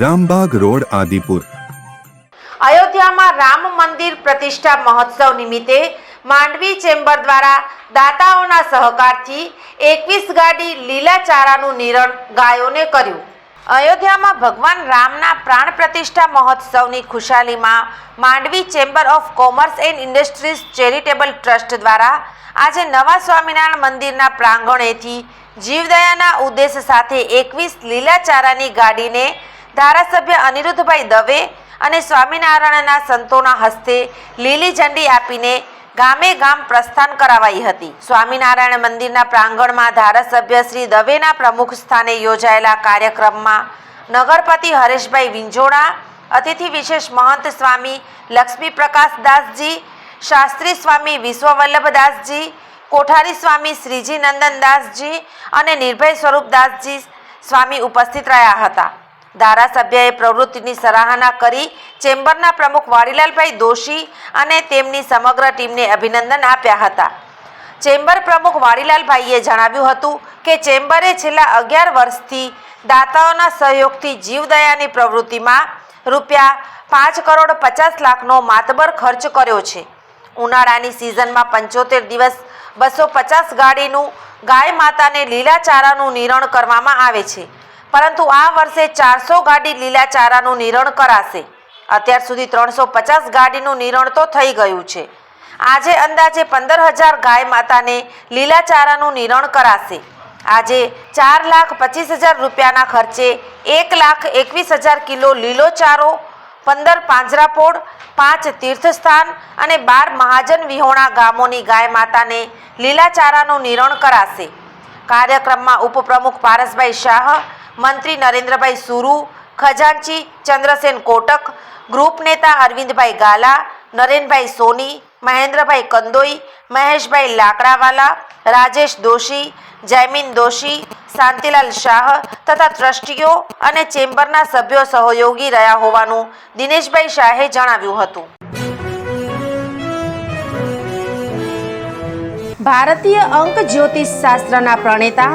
Rambag road, Adipur. અયોધ્યામાં રામ મંદિર પ્રતિષ્ઠા મહોત્સવ નિમિત્તે માંડવી ચેમ્બર દ્વારા દાતાઓના સહકારથી એકવીસ ગાડી લીલા ચારાનું નિરણ ગાયોને કર્યું. અયોધ્યામાં ભગવાન રામના પ્રાણ પ્રતિષ્ઠા મહોત્સવની ખુશાલીમાં Mandvi chamber of commerce and industries charitable trust દ્વારા આજે નવા સ્વામિનારાયણ મંદિરના પ્રાંગણેથી જીવદયાના ઉદ્દેશ સાથે એકવીસ લીલા ચારાની ગાડીને ધારાસભ્ય અનિરુદ્ધભાઈ દવે અને સ્વામિનારાયણના સંતોના હસ્તે લીલી ઝંડી આપીને ગામે ગામ પ્રસ્થાન કરાવાઈ હતી. સ્વામિનારાયણ મંદિરના પ્રાંગણમાં ધારાસભ્ય શ્રી દવેના પ્રમુખ સ્થાને યોજાયેલા કાર્યક્રમમાં નગરપતિ હરેશભાઈ વિંજોડા, અતિથિ વિશેષ મહંત સ્વામી લક્ષ્મી પ્રકાશદાસજી શાસ્ત્રી સ્વામી વિશ્વવલ્લભદાસજી કોઠારી સ્વામી શ્રીજી નંદનદાસજી અને નિર્ભય સ્વરૂપદાસજી સ્વામી ઉપસ્થિત રહ્યા હતા. ધારાસભ્યએ પ્રવૃત્તિની સરાહના કરી ચેમ્બરના પ્રમુખ વાડીલાલભાઈ દોશી અને તેમની સમગ્ર ટીમને અભિનંદન આપ્યા હતા. ચેમ્બર પ્રમુખ વાડીલાલભાઈએ જણાવ્યું હતું કે ચેમ્બરે છેલ્લા અગિયાર વર્ષથી દાતાઓના સહયોગથી જીવદયાની પ્રવૃત્તિમાં રૂપિયા પાંચ કરોડ પચાસ લાખનો માતબર ખર્ચ કર્યો છે. ઉનાળાની સિઝનમાં પંચોતેર દિવસ બસો પચાસ ગાડીનું ગાય માતાને લીલા ચારાનું નિરણ કરવામાં આવે છે. પરંતુ આ વર્ષે ચારસો ગાડી લીલા ચારાનું નિરણ કરાશે. અત્યાર સુધી ત્રણસો પચાસ ગાડીનું નિરણ તો થઈ ગયું છે. આજે અંદાજે પંદર હજાર ગાય માતાને લીલા ચારાનું નિરણ કરાશે. આજે ચાર લાખ પચીસ હજાર રૂપિયાના ખર્ચે એક લાખ એકવીસ હજાર કિલો લીલો ચારો, પંદર પાંજરાપોળ પાંચ તીર્થસ્થાન અને બાર મહાજન વિહોણા ગામોની ગાય માતાને લીલા ચારાનું નિરણ કરાશે. કાર્યક્રમમાં ઉપપ્રમુખ પારસભાઈ શાહ મંત્રી નરેન્દ્રભાઈ સુરુ, ખજાનચી ચંદ્રસેન કોટક, ગ્રુપ નેતા અરવિંદભાઈ ગાલા, નરેનભાઈ સોની, મહેન્દ્રભાઈ કંદોઈ, મહેશભાઈ લાકડાવાલા, રાજેશ દોશી, જયમીન દોશી, શાંતિલાલ શાહ તથા ટ્રસ્ટીઓ અને ચેમ્બરના સભ્યો સહયોગી રહ્યા હોવાનું દિનેશભાઈ શાહે જણાવ્યું હતું. ભારતીય અંક જ્યોતિષ શાસ્ત્રના પ્રણેતા